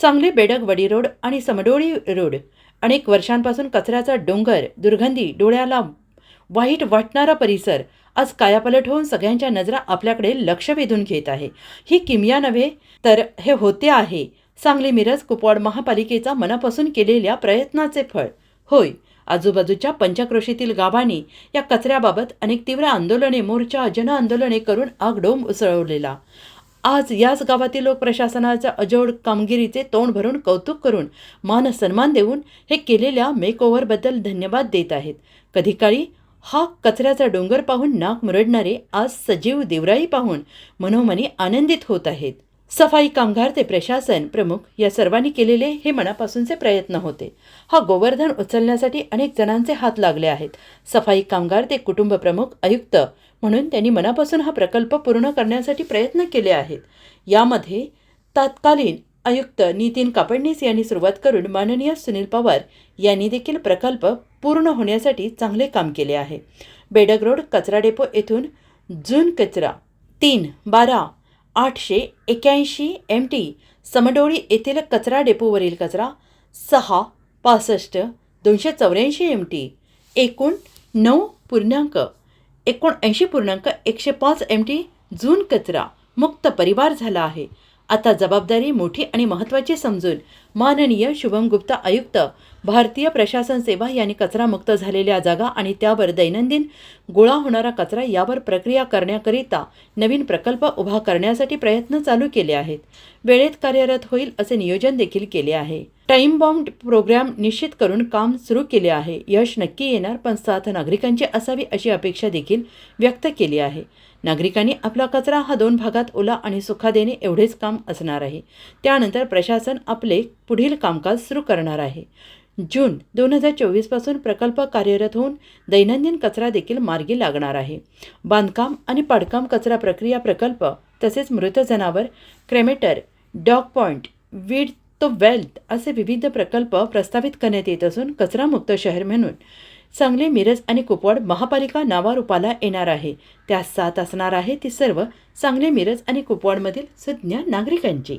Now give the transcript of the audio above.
Sangli बेडगवडी road आणि Samdoli road. अनेक वर्षांपासून कचऱ्याचा डोंगर दुर्गंधी डोळ्याला वाईट वाटणारा परिसर आज कायापलट होऊन सगळ्यांच्या नजरा आपल्याकडे लक्ष वेधून घेत आहे. ही किमया नव्हे तर हे होते आहे. सांगली मिरज कुपवाड महापालिकेचा मनापासून केलेल्या प्रयत्नाचे फळ. होय आजूबाजूच्या पंचक्रोशीतील गावांनी या कचऱ्याबाबत अनेक तीव्र आंदोलने मोर्चा जन आंदोलने करून आगडोंब उसळवलेला. आज याच गावातील लोक प्रशासनाच्या अजोड कामगिरीचे तोंड भरून कौतुक करून मान सन्मान देऊन हे केलेल्या मेकओव्हरबद्दल धन्यवाद देत आहेत. कधी काळी हा कचऱ्याचा डोंगर पाहून नाक मुरडणारे आज सजीव देवराई पाहून मनोमनी आनंदित होत आहेत. सफाई कामगार ते प्रशासन प्रमुख या सर्वांनी केलेले हे मनापासूनचे प्रयत्न होते. हा गोवर्धन उचलण्यासाठी अनेक जणांचे हात लागले आहेत. सफाई कामगार ते कुटुंब प्रमुख आयुक्त म्हणून त्यांनी मनापासून हा प्रकल्प पूर्ण करण्यासाठी प्रयत्न केले आहेत. यामध्ये तत्कालीन आयुक्त नितीन कापडणीस यांनी सुरुवात करून माननीय सुनील पवार यांनी देखील प्रकल्प पूर्ण होण्यासाठी चांगले काम केले आहे. बेडग रोड कचरा डेपो येथून जून कचरा तीन बारा आठशे एक्याऐंशी एम टी समडोळी येथील कचरा डेपोवरील कचरा सहा पासष्ट दोनशे चौऱ्याऐंशी एम टी एकूण नऊ पूर्णांक एकोणऐंशी पूर्णांक एकशे पाच एम टी जून कचरा मुक्त परिवार झाला आहे. आता जबाबदारी मोठी आणि महत्त्वाची समजून माननीय शुभम गुप्ता आयुक्त भारतीय प्रशासन सेवा यांनी कचरामुक्त झालेल्या जागा आणि त्यावर दैनंदिन गोळा होणारा कचरा यावर प्रक्रिया करण्याकरिता नवीन प्रकल्प उभा करण्यासाठी प्रयत्न चालू केले आहेत. वेळेत कार्यरत होईल असे नियोजन देखील केले आहे. टाईम बॉम्ब प्रोग्राम निश्चित करून काम सुरू केले आहे. यश नक्की येणार पण साथ नागरिकांची असावी अशी अपेक्षा देखील व्यक्त केली आहे. नागरिकांनी आपला कचरा हा दोन भागात ओला आणि सुखा देणे एवढेच काम असणार आहे. त्यानंतर प्रशासन आपले पुढील कामकाज सुरू करणार आहे. जून दोन हजार चोवीसपासून प्रकल्प कार्यरत होऊन दैनंदिन कचरा देखील मार्गी लागणार आहे. बांधकाम आणि पाडकाम कचरा प्रक्रिया प्रकल्प तसेच मृत जनावर cremator dog point weed to wealth असे विविध प्रकल्प प्रस्तावित करण्यात येत असून कचरामुक्त शहर म्हणून. सांगली मिरज आणि कुपवाड महापालिका नावारूपाला येणार आहे. त्यास साथ असणार आहे ती सर्व सांगली मिरज आणि कुपवाडमधील सुज्ञ नागरिकांची.